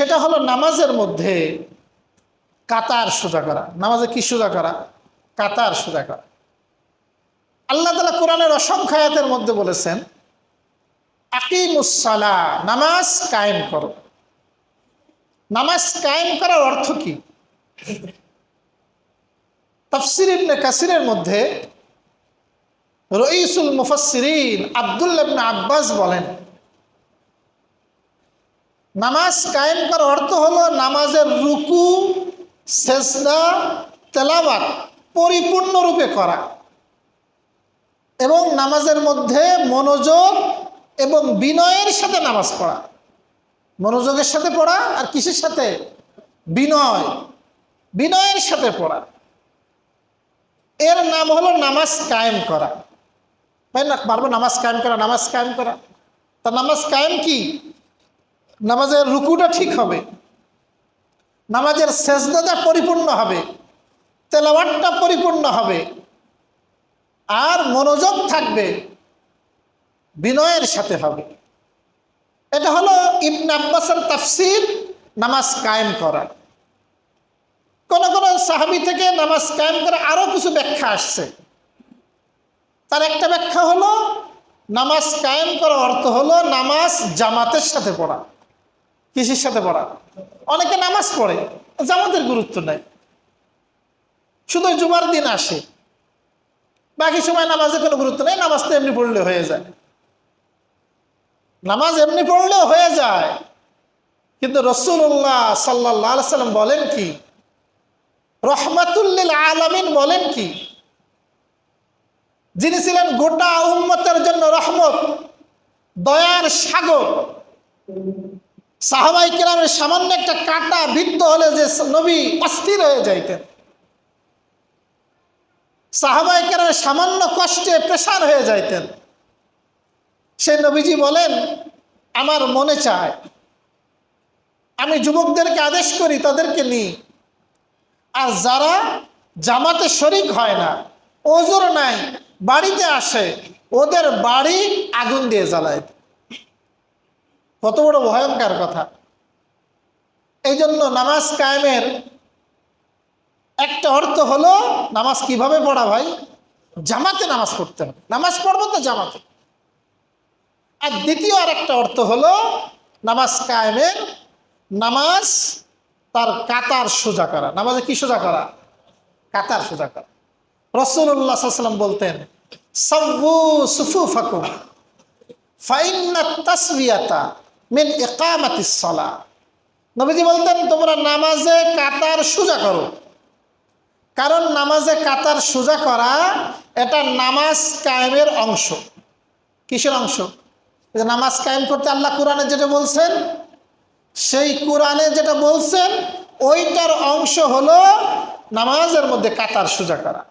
সেটা হলো নামাজের মধ্যে কাতার সোজা করা। নামাজে কি সোজা করা? কাতার সোজা করা। আল্লাহ তালা কোরআনের অসংখ্য আয়াতের মধ্যে বলেছেন আকিমুসালা নামাজ কায়েম করো। নামাজ কায়েম করার অর্থ কি? তফসির ইবনে কাসিরের মধ্যে রইসুল মুফাসসিরিন আব্দুল্লাহ ইবনে আব্বাস বলেন নামাজ কায়েম করার অর্থ হলো নামাজের রুকু, সেজদা, তেলাওয়াত পরিপূর্ণরূপে করা এবং নামাজের মধ্যে মনোযোগ এবং বিনয়ের সাথে নামাজ পড়া। মনোযোগের সাথে পড়া আর কিসের সাথে? বিনয়। বিনয়ের সাথে পড়া। এর নাম হলো নামাজ কায়েম করা। তাই না? পারব নামাজ কায়েম করা, নামাজ কায়েম করা। তা নামাজ কায়েম কি? নামাজের রুকুটা ঠিক হবে। নামাজের সেজদাটা পরিপূর্ণ হবে। তেলাওয়াটটা পরিপূর্ণ হবে। আর মনোযোগ থাকবে বিনয়ের সাথে হবে। এটা হলো ইবনে আব্বাসের তাফসির, নামাজ কায়েম করা। কোন কোন সাহাবি থেকে নামাজ কায়েম করা আরও কিছু ব্যাখ্যা আসছে। তার একটা ব্যাখ্যা হলো, নামাজ কায়েম করার অর্থ হলো নামাজ জামাতের সাথে পড়া। কিসের সাথে পড়া। অনেকে নামাজ পড়ে, জামাতের গুরুত্ব নেই। শুধু জুমার দিন আসে। বাকি সময় নামাজে কোনো গুরুত্ব নেই, নামাজ তো এমনি পড়লে হয়ে যায়। নামাজ এমনি পড়লেও হয়ে যায়। কিন্তু রসুল্লাহ সাল্লাহ সাল্লাম বলেন কি? রহমাতুল্লিল আলামিন বলেন কি? যিনি ছিলেন গোটা উম্মতের জন্য রহমত, দয়ার সাগর সাহাবাই কেরামের সামান্য একটা কাটা বিদ্ধ হলে যে নবী অস্থির হয়ে যাইতেন। সাহাবাই কেরামের সামান্য কষ্টে প্রেশার হয়ে যাইতেন। সেই নবীজি বলেন, আমার মনে চায়, আমি যুবকদেরকে আদেশ করি, তাদেরকে নিই। আর যারা জামাতে শরিক হয় না, ওজোর নাই, বাড়িতে আসে, ওদের বাড়ি আগুন দিয়ে জ্বালায় কত বড় ভয়ঙ্কর কথা। এই জন্য নামাজ কায়েমের একটা অর্থ হলো, নামাজ কীভাবে পড়া ভাই? জামাতে নামাজ পড়তে হবে। নামাজ পড়ব তো জামাতে। আর দ্বিতীয় আর একটা অর্থ হলো, নামাজ কায়েমের নামাজ তার কাতার সোজা করা। নামাজে কি সোজা করা? কাতার সোজা করা। রসুল্লাহ সাল্লাম বলতেন, সব্বু সুফু ফাকুম ফাইন্না তাসবিয়াতা মিন একামাতিস সলা। নবীজি বলতেন, তোমরা নামাজে কাতার সোজা করো। কারণ নামাজে কাতার সোজা করা, এটা নামাজ কায়েমের অংশ। কিসের অংশ? নামাজ কায়েম করতে আল্লাহ কোরআনে যেটা বলছেন, সেই কোরআনে যেটা বলছেন, ওইটার অংশ হলো নামাজের মধ্যে কাতার সোজা করা।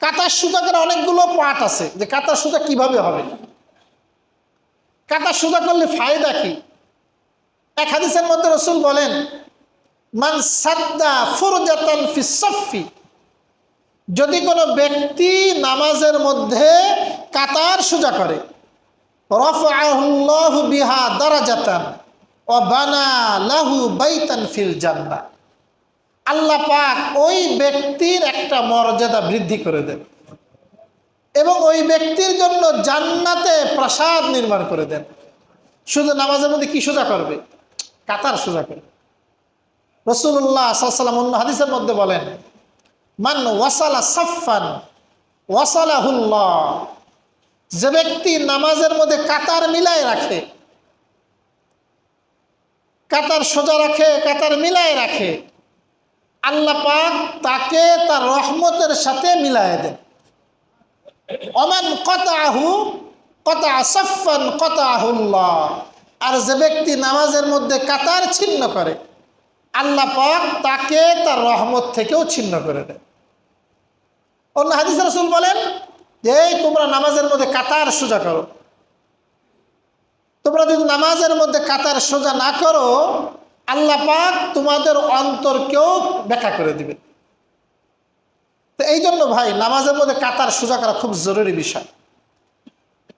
কাতার সোজা করা অনেকগুলো পার্ট আছে। যে কাতার সোজা কীভাবে হবে? কাতার সোজা করলে ফায়দা কি? এক হাদিসের মধ্যে রসুল বলেন, মান সাদ্দা ফুরজাতান ফি সফি যদি কোনো ব্যক্তি নামাজের মধ্যে কাতার সোজা করে রফ রফআহুল্লাহু বিহা দারাজাতান ও বানা লাহু বাইতান ফিল জান্না আল্লাহ পাক ওই ব্যক্তির একটা মর্যাদা বৃদ্ধি করে দেন। এবং ওই ব্যক্তির জন্য জান্নাতে প্রাসাদ নির্মাণ করে দেন। শুধু নামাজের মধ্যে কি সোজা করবে? কাতার সোজা করবে। রসুল্লাহ সাল্লাম অন্য হাদিসের মধ্যে বলেন, মান ওয়াসালা সাফান ওয়াসালাহুল্লাহ যে ব্যক্তি নামাজের মধ্যে কাতার মিলায় রাখে, কাতার সোজা রাখে, কাতার মিলায় রাখে, আল্লাহ পাক তাকে তার রহমতের সাথে মিলায় দেন। অমান কতাহু কতা সফান কতাহুল্লাহ আর যে ব্যক্তি নামাজের মধ্যে কাতার ছিন্ন করে, আল্লাহ পাক তাকে তার রহমত থেকেও ছিন্ন করে দেয়। অন্য হাদিস রসুল বলেন যে এই তোমরা নামাজের মধ্যে কাতার সোজা করো। তোমরা যদি নামাজের মধ্যে কাতার সোজা না করো, আল্লাহ পাক তোমাদের অন্তরকেও ব্যাখ্যা করে দিবে তো এই জন্য ভাই, নামাজের মধ্যে কাতার সোজা করা খুব জরুরি বিষয়।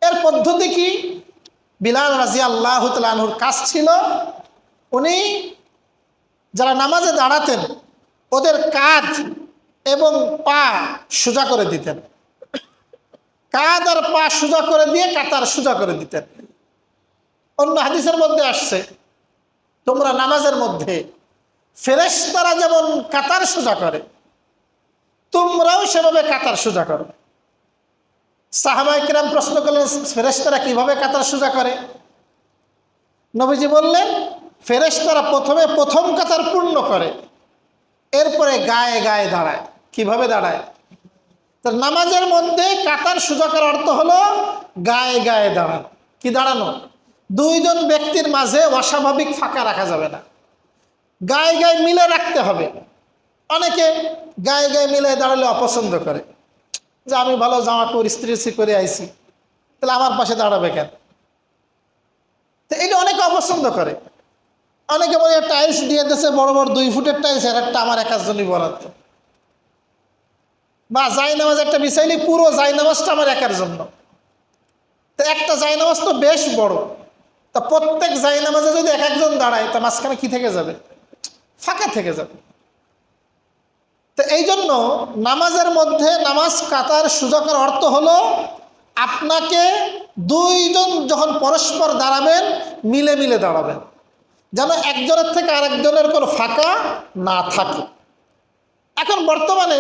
এর পদ্ধতি কি? বিলাল রাজি আল্লাহ তালুর কাজ ছিল, উনি যারা নামাজে দাঁড়াতেন, ওদের কাঁধ এবং পা সোজা করে দিতেন। কাঁধ আর পা সোজা করে দিয়ে কাতার সোজা করে দিতেন। অন্য হাদিসের মধ্যে আসছে, তোমরা নামাজের মধ্যে ফেরেশতারা যেমন কাতার সোজা করে তোমরাও সেভাবে কাতার সোজা করো। সাহাবাই কিরাম প্রশ্ন করলেন, ফেরেশতারা কীভাবে কাতার সোজা করে? নবীজি বললেন, ফেরেশতারা প্রথমে প্রথম কাতার পূর্ণ করে, এরপরে গায়ে গায়ে দাঁড়ায়। কীভাবে দাঁড়ায়? তো নামাজের মধ্যে কাতার সোজা করার অর্থ হলো গায়ে গায়ে দাঁড়ানো। কি দাঁড়ানো? দুইজন ব্যক্তির মাঝে অস্বাভাবিক ফাঁকা রাখা যাবে না। গায়ে গায়ে মিলে রাখতে হবে। অনেকে গায়ে গায়ে মিলে দাঁড়ালে অপছন্দ করে। যে আমি ভালো জামা করি স্ত্রী করে আইছি তাহলে আমার পাশে দাঁড়াবে কেন? তো এটা অনেকে অপছন্দ করে। অনেকে বলে টাইলস দিয়ে দিয়েছে, বড় বড় দুই ফুটের টাইলস, আর একটা আমার একার জন্যই বরাদ্দ। বা জাই নামাজ একটা বিছাইলি পুরো জাই নামাজটা আমার একার জন্য। তো একটা জাই নামাজ তো বেশ বড়। তা প্রত্যেক জাই নামাজে যদি এক একজন দাঁড়ায়, তা মাঝখানে কি থেকে যাবে? ফাঁকা থেকে যাবে। তো এই জন্য নামাজের মধ্যে নামাজ কাতার সুযোগের অর্থ হলো আপনাকে দুইজন যখন পরস্পর দাঁড়াবেন, মিলে মিলে দাঁড়াবেন। যেন একজনের থেকে আরেকজনের কোনো ফাঁকা না থাকে। এখন বর্তমানে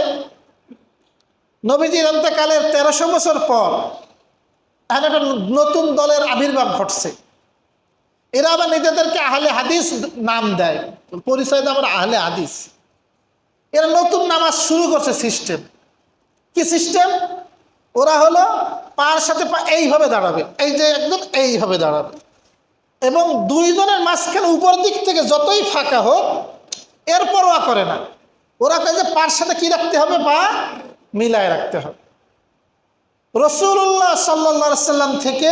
নবীজির অন্তকালের তেরোশো বছর পর এখন একটা নতুন দলের আবির্ভাব ঘটছে। এরা আবার নিজেদেরকে আহলে হাদিস নাম দেয়। পরিচয় দেয় আমরা আহলে হাদিস। এরা নতুন নামাজ শুরু করছে সিস্টেম। কি সিস্টেম? ওরা হলো পার সাথে পা এইভাবে দাঁড়াবে। এই যে একদম এইভাবে দাঁড়াবে। এবং দুইজনের মাঝখানে উপর দিক থেকে যতই ফাঁকা হোক, এর পরোয়া করে না। ওরা কয় যে পার সাথে কি রাখতে হবে? বা মিলায় রাখতে হবে। রসুল্লাহ সাল্লা সাল্লাম থেকে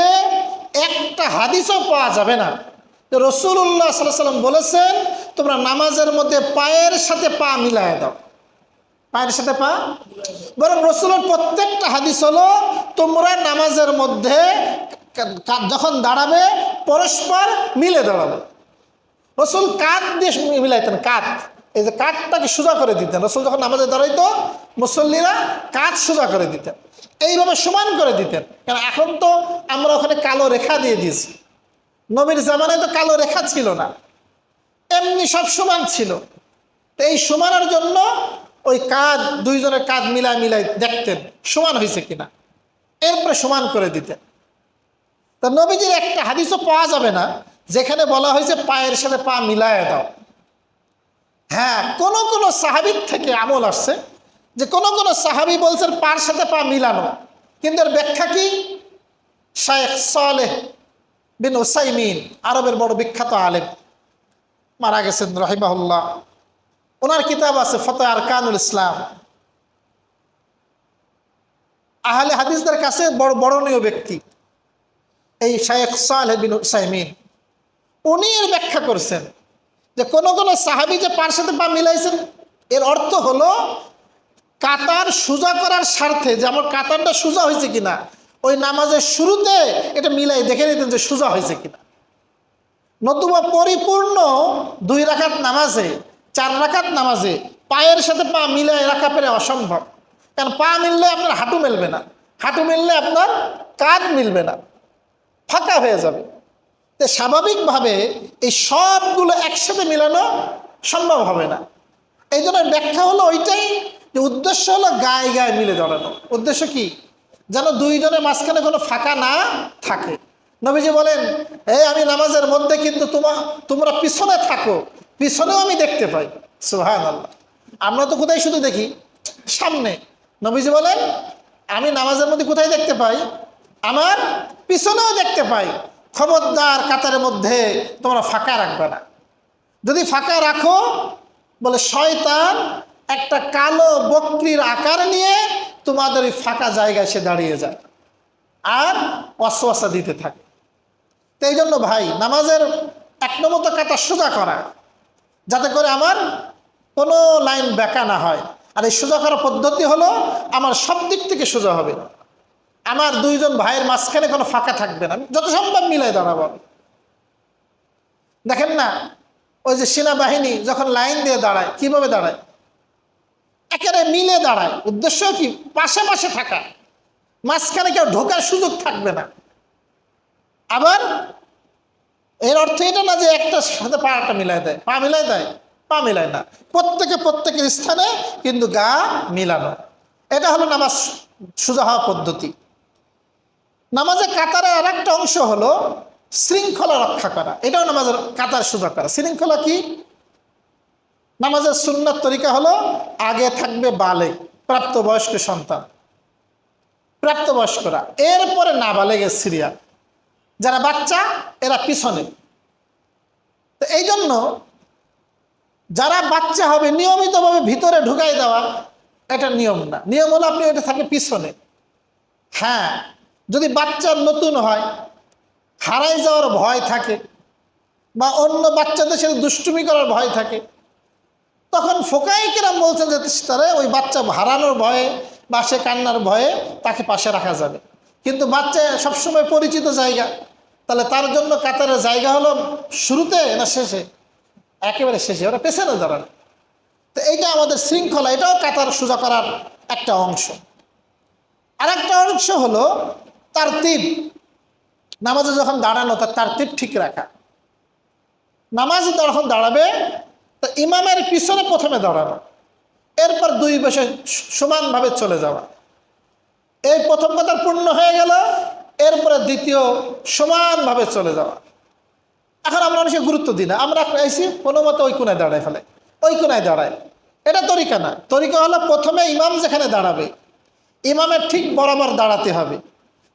একটা হাদিসও পাওয়া যাবে না। রসুল্লাহ সাল্লাহ সাল্লাম বলেছেন তোমরা নামাজের মধ্যে পায়ের সাথে পা মিলায় দাও। পায়ের সাথে পা? বরং রসুলের প্রত্যেকটা হাদিস হলো, তোমরা নামাজের মধ্যে যখন দাঁড়াবে, পরস্পর মিলে দাঁড়াবে। রসুল কাঠ দিয়ে মিলাইতেন কাঠ এই যে কাঠটাকে সোজা করে দিতেন। রসুল যখন নামাজে দাঁড়াইতো, মুসল্লিরা কাঠ সোজা করে দিতেন। এইভাবে সমান করে দিতেন। কারণ এখন তো আমরা ওখানে কালো রেখা দিয়ে দিয়েছি। নবীর জামানায় তো কালো রেখা ছিল না। এমনি সব সমান ছিল। তো এই সমানের জন্য ওই কাঁধ, দুইজনের কাঁধ মিলাই মিলাই দেখতেন সমান হয়েছে কিনা। এরপরে সমান করে দিতেন। তা নবীজির একটা হাদিসও পাওয়া যাবে না, যেখানে বলা হয়েছে পায়ের সাথে পা মিলায় দাও। হ্যাঁ কোন কোন সাহাবির থেকে আমল আসছে যে কোন কোন সাহাবি বলছেন পার সাথে পা মিলানো। কিন্তু এর ব্যাখ্যা কি? শায়েখ সালেহ বিন ওসাইমিন আরবের বড় বিখ্যাত আলেম। মারা গেছেন, রহিমাহুল্লাহ। ওনার কিতাব আছে ফতে আরকানুল ইসলাম। আহলে হাদিসদের কাছে বড় বড়নীয় ব্যক্তি, এই শায়েখ সালেহ বিন ওসাইমিন উনি এর ব্যাখ্যা করছেন যে কোন কোন সাহাবি যে পার সাথে পা মিলাইছেন, এর অর্থ হলো কাতার সোজা করার স্বার্থে, যে আমার কাতারটা সোজা হয়েছে কিনা, ওই নামাজের শুরুতে এটা মিলাই দেখে নিতেন যে সোজা হয়েছে কিনা। নতুবা পরিপূর্ণ দুই রাকাত নামাজে, চার রাকাত নামাজে পায়ের সাথে পা মিলাই রাখা পেরে অসম্ভব। কারণ পা মিললে আপনার হাঁটু মিলবে না। হাঁটু মিললে আপনার কাঁধ মিলবে না। ফাঁকা হয়ে যাবে। তো স্বাভাবিকভাবে এই সবগুলো একসাথে মিলানো সম্ভব হবে না। এই জন্য ব্যাখ্যা হলো ওইটাই যে উদ্দেশ্য হলো গায়ে গায়ে মিলে দাঁড়ানো উদ্দেশ্য কি? যেন দুইজনের মাঝখানে কোনো ফাঁকা না থাকে। নবীজি বলেন এই আমি নামাজের মধ্যে কিন্তু তোমা, তোমরা পিছনে থাকো। পিছনেও আমি দেখতে পাই। সুহান আল্লাহ আমরা তো কোথায় শুধু দেখি? সামনে। নবীজি বলেন, আমি নামাজের মধ্যে কোথায় দেখতে পাই? আমার পিছনেও দেখতে পাই। খবরদার কাতারের মধ্যে তোমরা ফাঁকা রাখবে না। যদি ফাঁকা রাখো, বলে শয়তান একটা কালো বকরির আকার নিয়ে তোমাদের ওই ফাঁকা জায়গায় সে দাঁড়িয়ে যায়। আর অশ্বাসা দিতে থাকে। তো এই জন্য ভাই, নামাজের এক নম্বর তো সোজা করা, যাতে করে আমার কোনো লাইন বেঁকা না হয়। আর এই সোজা করার পদ্ধতি হলো, আমার সব দিক থেকে সোজা হবে। আমার দুইজন ভাইয়ের মাঝখানে কোনো ফাঁকা থাকবে না। যত সম্ভব মিলাই দাঁড়াবো দেখেন না, ওই যে সেনাবাহিনী যখন লাইন দিয়ে দাঁড়ায়, কীভাবে দাঁড়ায়? একেবারে মিলে দাঁড়ায়। উদ্দেশ্য কি? পাশে পাশে থাকা। মাঝখানে কেউ ঢোকার সুযোগ থাকবে না। আবার এর অর্থ এটা না যে একটা সাথে পাটা মিলাই দেয়, পা মিলাই দেয়, পা মিলায় না। প্রত্যেকে প্রত্যেকের স্থানে কিন্তু গা মিলানো। এটা হলো নামাজ সোজা হওয়া পদ্ধতি। নামাজে কাতারের আর একটা অংশ হলো শৃঙ্খলা রক্ষা করা। এটাও নামাজের কাতার সোজা করা। শৃঙ্খলা কি? নামাজের সুন্নার তরিকা হলো আগে থাকবে বালে প্রাপ্তবয়স্ক সন্তান। প্রাপ্তবয়স্করা। এরপরে না বালেগের সিরিয়াল যারা বাচ্চা, এরা পিছনে। তো এই জন্য যারা বাচ্চা হবে, নিয়মিতভাবে ভিতরে ঢুকাই দেওয়া এটা নিয়ম না। নিয়ম হলো আপনি এটা থাকে পিছনে। হ্যাঁ যদি বাচ্চা নতুন হয়, হারাই যাওয়ার ভয় থাকে বা অন্য বাচ্চাদের সাথে দুষ্টুমি করার ভয় থাকে, তখন ফোকাই কিরাম বলছেন যে, তারা ওই বাচ্চা হারানোর ভয়ে বা সে কান্নার ভয়ে তাকে পাশে রাখা যাবে। কিন্তু বাচ্চা সবসময় পরিচিত জায়গা। তাহলে তার জন্য কাতারের জায়গা হলো শুরুতে না শেষে? একেবারে শেষে ওরা পেছনে দাঁড়ানো তো এইটা আমাদের শৃঙ্খলা, এটাও কাতার সোজা করার একটা অংশ। আর একটা অংশ হলো তার তীব নামাজে যখন দাঁড়ানো, তার তার তীব ঠিক রাখা। নামাজ যখন দাঁড়াবে, তো ইমামের পিছনে প্রথমে দাঁড়ানো। এরপর দুই বসে সমানভাবে চলে যাওয়া। এই প্রথম কথার পূর্ণ হয়ে গেল। এরপরে দ্বিতীয় সমানভাবে চলে যাওয়া। এখন আমরা অনেক গুরুত্ব দিই না। আমরা এসি কোনো মতো ওই কোনায় দাঁড়ায় ফেলে। ওই কোনায় দাঁড়ায়। এটা তরিকা না। তরিকা হলো প্রথমে ইমাম যেখানে দাঁড়াবে, ইমামের ঠিক বরাবর দাঁড়াতে হবে।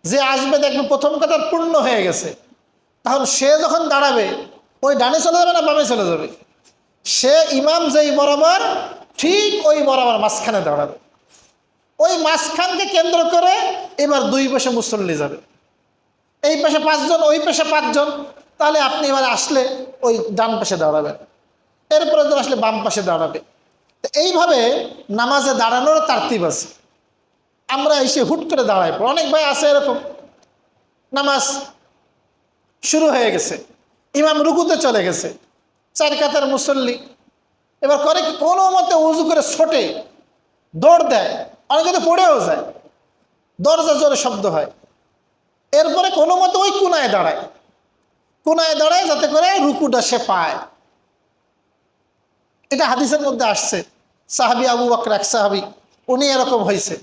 যে আসবে দেখবে প্রথম কথার পূর্ণ হয়ে গেছে। তখন সে যখন দাঁড়াবে, ওই ডানে চলে যাবে না বামে চলে যাবে? সে ইমাম যেই বরাবর, ঠিক ওই বরাবর মাঝখানে দাঁড়াবে। ওই মাঝখানকে কেন্দ্র করে এবার দুই পাশে মুসল্লি যাবে। এই পাশে পাঁচজন, ওই পাশে পাঁচজন। তাহলে আপনি এবার আসলে ওই ডান পাশে দাঁড়াবেন। এরপরে যখন আসলে বাম পাশে দাঁড়াবে। তো এইভাবে নামাজে দাঁড়ানোর তার্তিব আছে। আমরা এসে হুট করে দাঁড়াই। অনেক ভাই আছে এরকম। নামাজ শুরু হয়ে গেছে। ইমাম রুকুতে চলে গেছে। চার কাতার মুসল্লি। এবার করে কি কোনো মতে উজু করে ছোটে। দৌড় দেয়। অনেকে তো পড়েও যায়। দরজা জোরে শব্দ হয়। এরপরে কোনো মতে ওই কোনায় দাঁড়ায়। কোনায় দাঁড়ায় যাতে করে রুকুটা সে পায়। এটা হাদিসের মধ্যে আসছে। সাহাবি আবু বকর, এক সাহাবি, উনি এরকম হয়েছে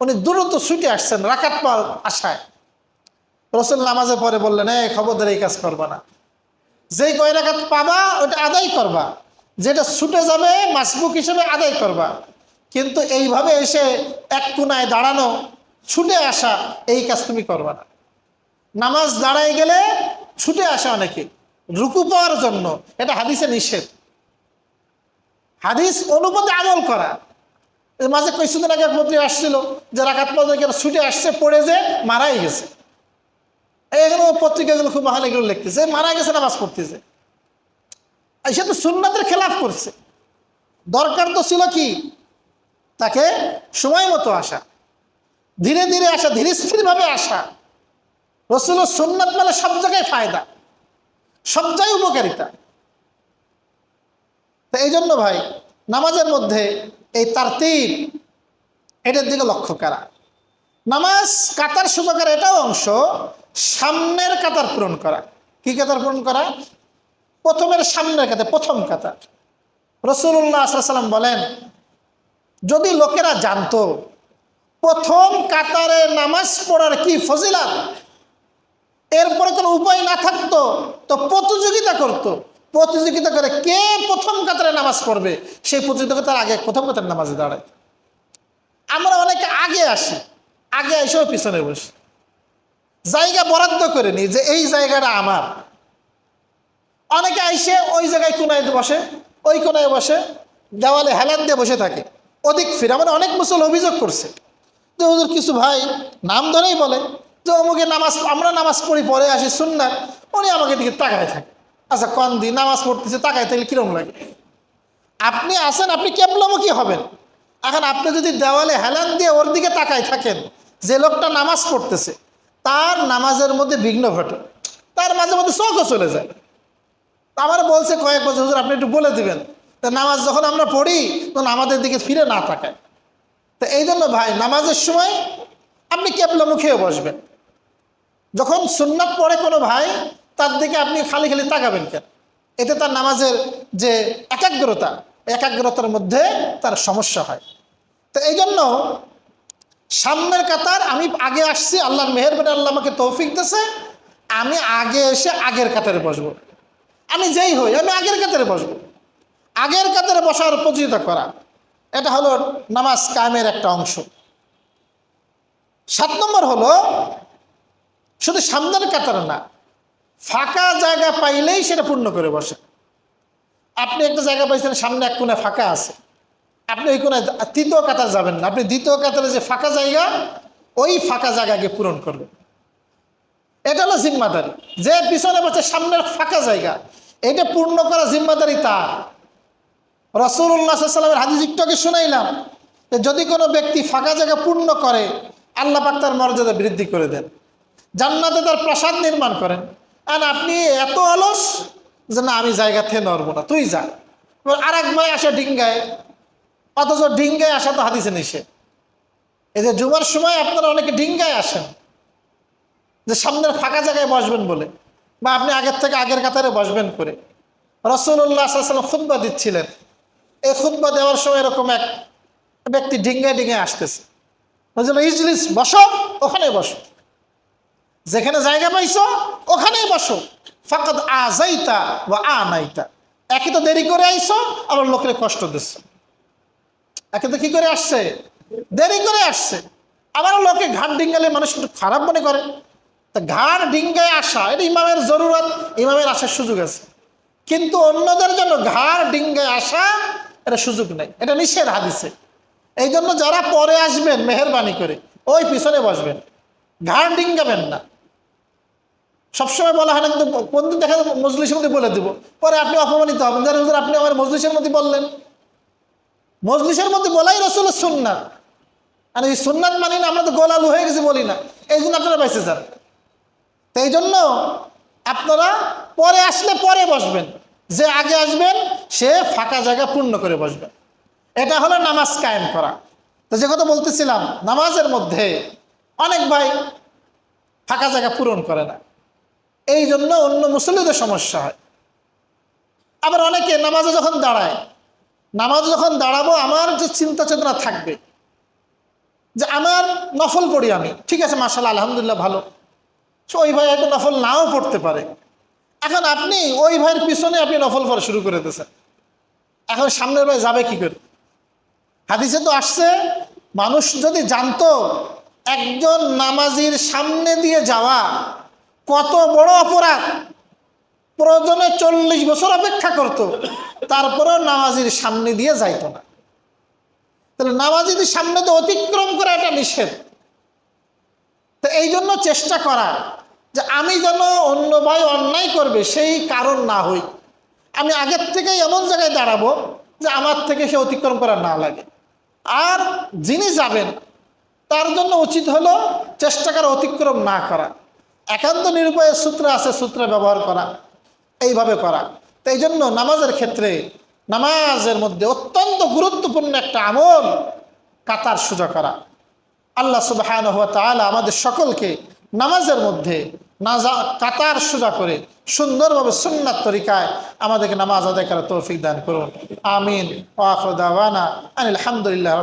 উনি দ্রুত ছুটে আসছেন রাকাত পাওয়ার আশায় রসুল নামাজে পরে বললেন, এই খবরদার এই কাজ করবা না। যেই কয় রাকাত পাবা, ওটা আদায় করবা। যেটা ছুটে যাবে, মাসবুক হিসেবে আদায় করবা। কিন্তু এইভাবে এসে এক কোনায় দাঁড়ানো, ছুটে আসা, এই কাজ তুমি করবা না। নামাজ দাঁড়ায় গেলে ছুটে আসা অনেকে। রুকু পাওয়ার জন্য। এটা হাদিসে নিষেধ। হাদিস অনুপাতে আমল করা। মাঝে কিছুদিন আগে এক পত্রিকা আসছিল যে রাখাত পাওয়া ছুটে আসছে, পড়ে যে মারাই গেছে। এগুলো পত্রিকাগুলো খুব ভালো এগুলো লিখতেছে। মারা গেছে, নামাজ পড়তেছে। সে তো সুন্নাতের খেলাফ করছে। দরকার তো ছিল কি? তাকে সময় মতো আসা। ধীরে ধীরে আসা, ধীরে স্থিরভাবে আসা। রসুলের সুন্নাত মানে সব জায়গায় ফায়দা, সব জায়গায় উপকারিতা। তো এই জন্য ভাই, নামাজের মধ্যে এই তারতিব, এটার দিকে লক্ষ্য করা। নামাজ কাতার সুযোগের এটাও অংশ, সামনের কাতার পূরণ করা। কি কাতার পূরণ করা? প্রথমের সামনের কাতার, প্রথম কাতার। রসুল্লাহ সাল্লাম বলেন, যদি লোকেরা জানতো প্রথম কাতারে নামাজ পড়ার কি ফজিলাত এরপরে কোনো উপায় না থাকতো, তো প্রতিযোগিতা করত। প্রতিযোগিতা করে কে প্রথম কাতারে নামাজ পড়বে, সেই প্রতিযোগিতার আগে প্রথম কাতারে নামাজে দাঁড়ায়। আমরা অনেকে আগে আসি, আগে এসেও পিছনে বসি। জায়গা বরাদ্দ করে নিই যে এই জায়গাটা আমার। অনেকে আইসে ওই জায়গায় কোনায় বসে, ওই কোনায় বসে, দেওয়ালে হেলান দিয়ে বসে থাকে। অধিক ফিরে মানে অনেক মুসল অভিযোগ করছে তো ওদের কিছু ভাই নাম ধরেই বলে যে অমুকে নামাজ, আমরা নামাজ পড়ি, পরে আসি শুননার উনি আমাকে দিকে তাকায় থাকে। আচ্ছা কন দি নামাজ পড়তেছে, তাকায় থাকলে কিরম লাগে? আপনি আসেন, আপনি কেবলমুখী হবেন। এখন আপনি যদি দেওয়ালে হেলান দিয়ে ওর দিকে তাকায় থাকেন, যে লোকটা নামাজ পড়তেছে, তার নামাজের মধ্যে বিঘ্ন ঘটে। তার মাঝে মধ্যে চোখও চলে যায়। আমার বলছে কয়েক বছর, হুজুর, আপনি একটু বলে দিবেন। তা নামাজ যখন আমরা পড়ি, তখন আমাদের দিকে ফিরে না তাকায়। তো এই জন্য ভাই, নামাজের সময় আপনি কেবলামুখেও বসবেন। যখন সুন্নাত পড়ে কোনো ভাই, তার দিকে আপনি খালি খালি তাকাবেন কেন? এতে তার নামাজের যে একাগ্রতা, একাগ্রতার মধ্যে তার সমস্যা হয়। তো এই জন্য সামনের কাতার, আমি আগে আসছি, আল্লাহর মেহেরবানি, আল্লাহ আমাকে তৌফিক দিয়েছে, আমি আগে এসে আগের কাতারে বসবো। আমি যেই হই, আমি আগের কাতারে বসবো। আগের কাতারে বসার প্রতিযোগিতা করা, এটা হলো নামাজ কায়েমের একটা অংশ। সাত নম্বর হলো শুধু সামনের কাতারে না, ফাঁকা জায়গা পাইলেই সেটা পূর্ণ করে বসে। আপনি একটা জায়গা পাইছেন, সামনে এক কোণে ফাঁকা আছে। আপনি ওই কোণে তৃতীয় কাতার যাবেন না। আপনি দ্বিতীয় কাতারে যে ফাঁকা জায়গা, ওই ফাঁকা জায়গাকে পূরণ করবেন। এটা হলো জিম্মাদারি। যে পিছনে বসে সামনের ফাঁকা জায়গা, এটা পূর্ণ করা জিম্মাদারি তার। রসুল্লাহ সাল্লামের হাদিস একটুকে শুনাইলাম যদি কোনো ব্যক্তি ফাঁকা জায়গা পূর্ণ করে, আল্লাহ পাক তার মর্যাদা বৃদ্ধি করে দেন। জান্নাতে তার প্রাসাদ নির্মাণ করেন। আর আপনি এত অলস যে না, আমি জায়গা থেকে নড়বো না, তুই যা। আর এক ভাই আসে ডিঙ্গায়, অথচ ডিঙ্গায় আসা তো হাদিসে নিষে এই যে জুমার সময় আপনারা অনেকে ডিঙ্গায় আসেন, যে সামনের ফাঁকা জায়গায় বসবেন বলে, বা আপনি আগের থেকে আগের কাতারে বসবেন করে। রসুল্লাহ সাল্লাম খুদ্া দিচ্ছিলেন। এই খুদ্া দেওয়ার সময় এরকম এক ব্যক্তি ডিঙ্গায় ডিঙ্গায় আসতেছে। ইজলিস বসো, ওখানে বসো। যেখানে জায়গা পাইছো, ওখানেই বসো। ফাকাদ আ যাইতা বা আ নাইতা একে তো দেরি করে আইছো, আবার লোকের কষ্ট দিচ্ছ একে তো কি করে আসছে? দেরি করে আসছে। আবার লোকে ঘাট ডিঙ্গালে মানুষ একটু খারাপ মনে করে। তা ঘাড় ডিঙ্গায় আসা, এটা ইমামের জরুরত, ইমামের আসার সুযোগ আছে। কিন্তু অন্যদের জন্য ঘাড় ডিঙ্গায় আসা, এটা সুযোগ নেই। এটা নিষেধ হাদিসে। এই জন্য যারা পরে আসবেন, মেহরবানি করে, ওই পিছনে বসবেন। ঘাড় ডিঙ্গাবেন না। সবসময় বলা হয় না, কিন্তু কোনদিন দেখা যাবে মজলিসের মধ্যে বলে দেবো। পরে আপনি অপমানিত হবেন। যারা হুজুর, আপনি আমার মজলিসের মধ্যে বললেন। মজলিসের মধ্যে বলাই রসুলের সুন্নাত আর এই সুন্নাত মানি না, আমরা তো গোলালু হয়ে গেছি বলি না। এই জন্য আপনারা বেঁচে যান। তো এই জন্য আপনারা পরে আসলে পরে বসবেন। যে আগে আসবেন, সে ফাঁকা জায়গা পূর্ণ করে বসবেন। এটা হলো নামাজ কায়েম করা। তো যে কথা বলতেছিলাম, নামাজের মধ্যে অনেক ভাই ফাঁকা জায়গা পূরণ করে না। এই জন্য অন্য মুসলিমদের সমস্যা হয়। আবার অনেকে নামাজে যখন দাঁড়ায়, নামাজে যখন দাঁড়াবো, আমার যে চিন্তা চেতনা থাকবে, যে আমার নফল পড়ি আমি, ঠিক আছে মার্শাল আলহামদুলিল্লাহ, ভালো। সে ওই ভাই হয়তো নফল নাও পড়তে পারে। এখন আপনি ওই ভাইয়ের পিছনে আপনি নফল পড়া শুরু করে দিয়েছেন। এখন সামনের ভাই যাবে কি করে? হাদিসে তো আসছে, মানুষ যদি জানতো, একজন নামাজির সামনে দিয়ে যাওয়া কত বড় অপরাধ? প্রয়োজনে চল্লিশ বছর অপেক্ষা করত। তারপরেও নামাজির সামনে দিয়ে যাইতো না। তাহলে নামাজিদের সামনে তো অতিক্রম করা এটা নিষেধ। তো এই জন্য চেষ্টা করা যে আমি যেন অন্য ভাই অন্যায় করবে, সেই কারণ না হই। আমি আগের থেকেই এমন জায়গায় দাঁড়াবো যে আমার থেকে সে অতিক্রম করা না লাগে। আর যিনি যাবেন, তার জন্য উচিত হলো চেষ্টা করা অতিক্রম না করা। একান্ত নিরুপায়ের সূত্র আছে, সূত্র ব্যবহার করা, এইভাবে করা। তো এই জন্য নামাজের ক্ষেত্রে, নামাজের মধ্যে অত্যন্ত গুরুত্বপূর্ণ একটা আমল কাতার সোজা করা। আল্লাহ সুবাহান হওয়া তালা আমাদের সকলকে নামাজের মধ্যে নাজা, কাতার সোজা করে সুন্দরভাবে সুন্নাত তরিকায় আমাদেরকে নামাজ আদায় করা তৌফিক দান করুন। আমিন। ওয়াফরদাওয়ানা আনিল আলহামদুলিল্লাহ